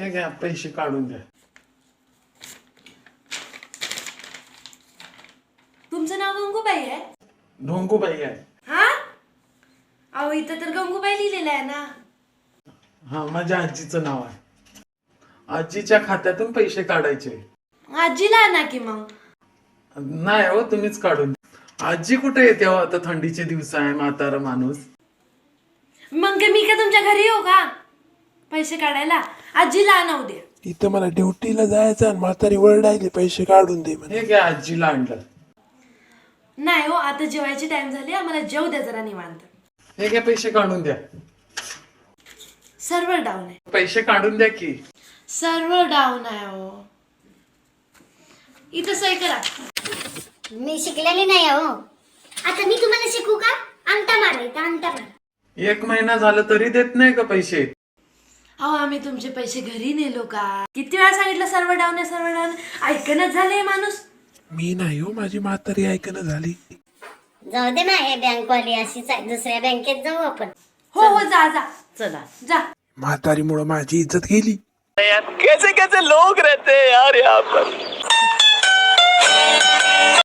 हे घ्या पैसे काढून द्या तुमचं नाव गंगूबाई आहे? ढोंगूबाई आहे. हा? अहो इथं तर गंगूबाई लिहिलेलं आहे ना. हा माझ्या आजीचं नाव आहे. आजीच्या खात्यातून पैसे काढायचे. आजीला ना की मग? नाही हो तुम्हीच काढून. द्या. आजी कुठे येते हो? आता थंडीचे दिवस आहे म्हातारा माणूस. मग काय मी का तुमच्या घरी येऊ का? पैसे काढायला? आजीला आणा उद्या इथं मला ड्युटीला जायचं आणि म्हातारी वरडायले पैसे काढून दे म्हणे. हे आजीला आणलं नाही हो आता जेवायची टाइम झाली आम्हाला जेव द्या जरा निवांत. हे घ्या पैसे काढून द्या. सर्व्हर डाऊन आहे. पैसे काढून द्या की. सर्व्हर डाऊन आहे हो. इथं सही करा. मी शिकलेली नाही हो. आता मी तुम्हाला शिकू का? अंगठा मारायचा अंगठा मार. एक महिना झाला तरी देत नाही का पैसे? अहो आम्ही तुमचे पैसे घरी नेलो का? किती वेळा सांगितलं सर्व्हर डाऊन आहे सर्व्हर डाऊन ऐकणच झाले माणूस. मी नाही हो माझी म्हातारी ऐकणं झाली. जाऊ दे ना हे बँकवाली अशीच आहे. दुसऱ्या बँकेत जाऊ आपण. हो हो जा जा. चला. जा. म्हातारीमुळं माझी इज्जत गेली. कैसे कैसे लोग रहते हैं यार यहाँ पर?